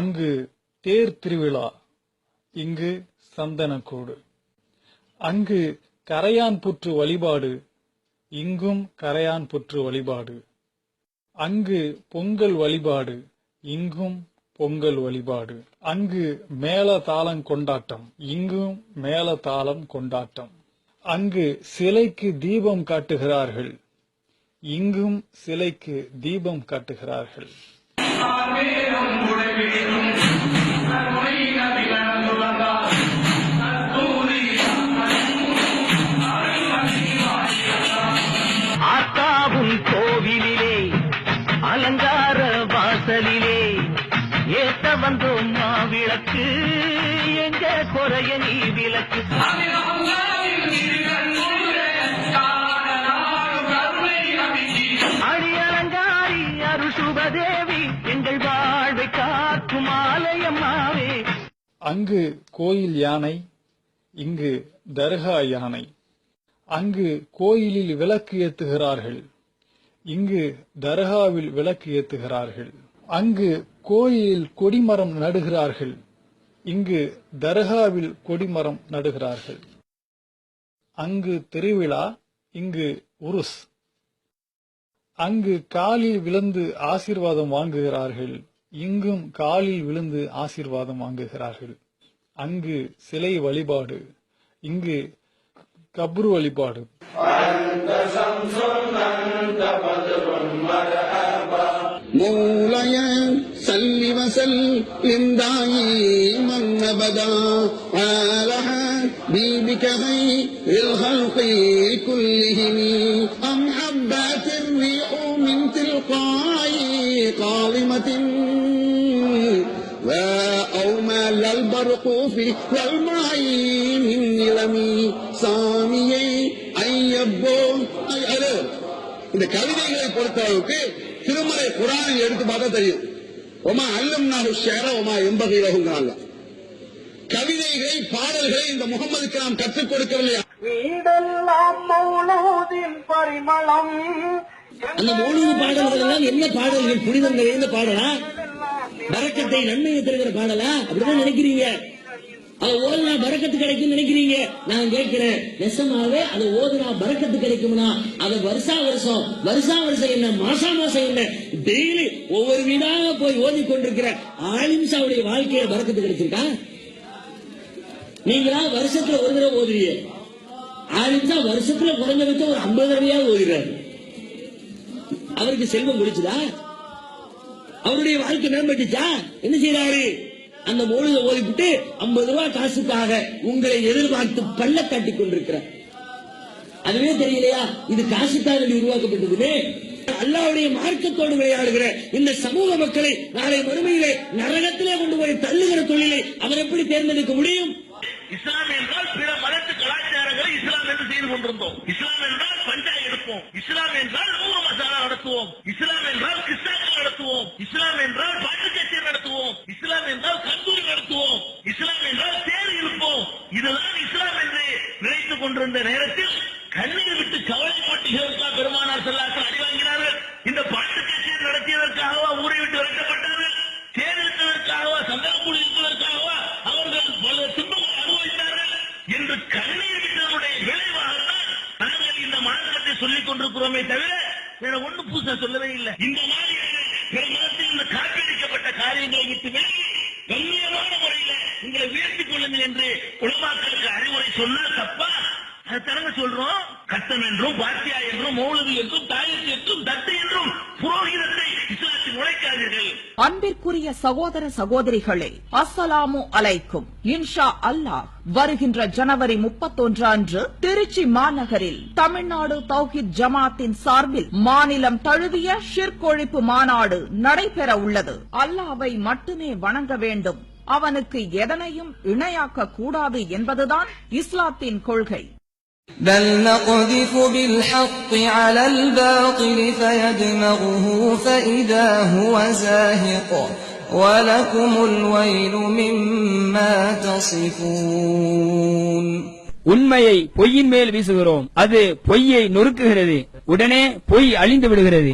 அங்கு தேர் திருவிழா இங்கு சந்தனக்கூடு. அங்கு கரையான் புற்று வழிபாடு இங்கும் கரையான் புற்று வழிபாடு. அங்கு பொங்கல் வழிபாடு இங்கும் பொங்கல் வழிபாடு. அங்கு மேள தாளம் கொண்டாட்டம் இங்கும் மேள தாளம் கொண்டாட்டம். அங்கு சிலைக்கு தீபம் காட்டுகிறார்கள் இங்கும் சிலைக்கு தீபம் காட்டுகிறார்கள். வாசலிலே ஏத்த வந்தோம் மாவிளக்கு எங்க குறைய நீ விளக்கு. அடி அலங்காரி அருசுபதேவி அங்கு கோயில் யானை இங்கு தர்கா யானை. அங்கு கோயிலில் விளக்கு ஏத்துகிறார்கள். இங்கு தர்காவில் விளக்கு ஏத்துகிறார்கள். அங்கு கோயிலில் கொடிமரம் நடுகிறார்கள். இங்கு தர்காவில் கொடிமரம் நடுகிறார்கள். அங்கு திருவிழா இங்கு உருஸ். அங்கு காலில் விழுந்து ஆசீர்வாதம் வாங்குகிறார்கள். இங்கும் காலில் விழுந்து ஆசீர்வாதம் வாங்குகிறார்கள் அங்கு சிலை வழிபாடு இங்கு கப்ரு வழிபாடு مولاي سل وسلم دائما ابدا على حبيبك خير الخلق كلهم ام حبات الريح من تلقاء قاضمه وأومل البرق في والماء من நிலமி சாமியை ஐயப்போ ஐ- அது இந்த கவிதைகளை பொறுத்தளவுக்கு திருமலை குரானை எடுத்து பார்த்தா தெரியும் ஒமா அல்லம் நாடு ஷேர ஒமா எம்பகையிலகுங்கிறாங்க கவிதைகளை பாடல்களை இந்த முகமதுக்கு நாம் கற்றுக் கொடுக்கவில்லையா வீடெல்லாம் மௌலூதின் பரிமளம் அந்த மௌலிக பாடல்கள் எல்லாம் என்ன பாடல்கள் புனிதம் நிறைந்த பாடலா பறக்கத்தை நன்மையை தருகிற பாடலா? அப்படிதான் நினைக்கிறீங்க. அதை ஓதுனா பறக்கத்து கிடைக்கும் நினைக்கிறீங்க. நான் கேட்கிறேன் நெசமாவே அதை ஓதுனா பறக்கத்து கிடைக்கும்னா அதை வருஷா வருஷம் வருஷா வருஷம் என்ன மாசா மாசம் என்ன டெய்லி ஒவ்வொரு வீடாக போய் ஓதி கொண்டிருக்கிற ஆலிம்சாவுடைய வாழ்க்கையில பறக்கத்து கிடைச்சிருக்கா? நீங்களா வருஷத்துல ஒரு தடவை ஓதுறீங்க. ஆலிம்சா வருஷத்துல குறைஞ்சபட்சம் ஒரு ஐம்பது தடவையாவது ஓதுறாரு. அவருக்கு செல்வம் முடிச்சுதா அவருடைய வாழ்க்கை மேம்பட்டுச்சா? என்ன செய்யறாரு அந்த மொழித ஓதிவிட்டு ஐம்பது ரூபாய் காசுக்காக உங்களை எதிர்பார்த்து பள்ள காட்டிக் கொண்டிருக்கிறார். அதுவே தெரியலையா? இது காசுக்காக உருவாக்கப்பட்டதுமே. அல்லாவுடைய மார்க்கத்தோடு விளையாடுகிற இந்த சமூக மக்களை நாளை மறுமையிலே நரகத்திலே கொண்டு போய் தள்ளுகிற தொழிலை அவர் எப்படி தேர்ந்தெடுக்க முடியும்? இஸ்லாம் என்றால் பிற மதத்து கலாச்சாரங்களை இஸ்லாம் என்று செய்து கொண்டிருந்தோம். இஸ்லாம் என்றால் பஞ்சாய் எடுப்போம். இஸ்லாம் என்றால் நூறு மசாலா நடத்துவோம். இஸ்லாம் என்றால் கிறிஸ்தவ நடத்துவோம் இஸ்லாம் என்றால் பாட்டு கச்சேரி நடத்துவோம் இஸ்லாம் என்றால் கந்தூரி நடத்துவோம் இஸ்லாம் என்றால் தேர் இழுப்போம் இதுதான் இஸ்லாம் என்று நினைத்துக் கொண்டிருந்த நேரத்தில் கண்ணீர் விட்டு கவலை போட்டுகிறதற்காக பெருமானார் செல்லாக்கள் அடிவாங்கினார்கள் இந்த பாட்டு கச்சேரி நடத்தியதற்காகவா ஊரை விட்டு விரட்டப்பட்டார்கள் தேர்ந்தெடுத்ததற்காகவா சந்தர்ப்பம் இருப்பதற்காகவா அவர்கள் பல துன்பங்களை அனுபவித்தார்கள் என்று கண்ணீர் விட்டதனுடைய விளைவாகத்தான் நாங்கள் இந்த மார்க்கத்தை சொல்லிக் கொண்டிருக்கிறோமே தவிர வேற ஒண்ணு புதுசா சொல்லவே இல்லை. இந்த மாதிரியான பிற இந்த காப்பீடிக்கப்பட்ட காரியங்களை விட்டு விலகி கண்ணியமான முறையில நீங்களை உயர்த்திக் கொள்ளுங்கள் என்று உலமாக்களுக்கு அறிவுரை சொன்னால் தப்பா? அது தரங்க சொல்றோம். கட்டம் என்றும் பாத்தியா என்றும் மௌலவி என்றும் தாயத்து என்றும் தத்து என்றும் புரோகிதத்தை இஸ்லாத்தில் உழைக்காதீர்கள். அன்பிற்குரிய சகோதர சகோதரிகளே அஸ்ஸலாமு அலைக்கும். இன்ஷா அல்லாஹ் வருகின்ற ஜனவரி முப்பத்தொன்று அன்று திருச்சி மாநகரில் தமிழ்நாடு தௌஹித் ஜமாத்தின் சார்பில் மாநிலம் தழுவிய ஷிர்கொழிப்பு மாநாடு நடைபெற உள்ளது. அல்லாவை மட்டுமே வணங்க வேண்டும். அவனுக்கு எதனையும் இணையாக்க கூடாது என்பதுதான் இஸ்லாத்தின் கொள்கை بل نقذف بالحق على الباطل فيدمغه فإذا هو زاهق ولكم الويل مما تصفون உண்மையை பொய்யின் மேல் வீசுகிறோம் அது பொய்யை நொறுக்குகிறது உடனே பொய் அழிந்து விடுகிறது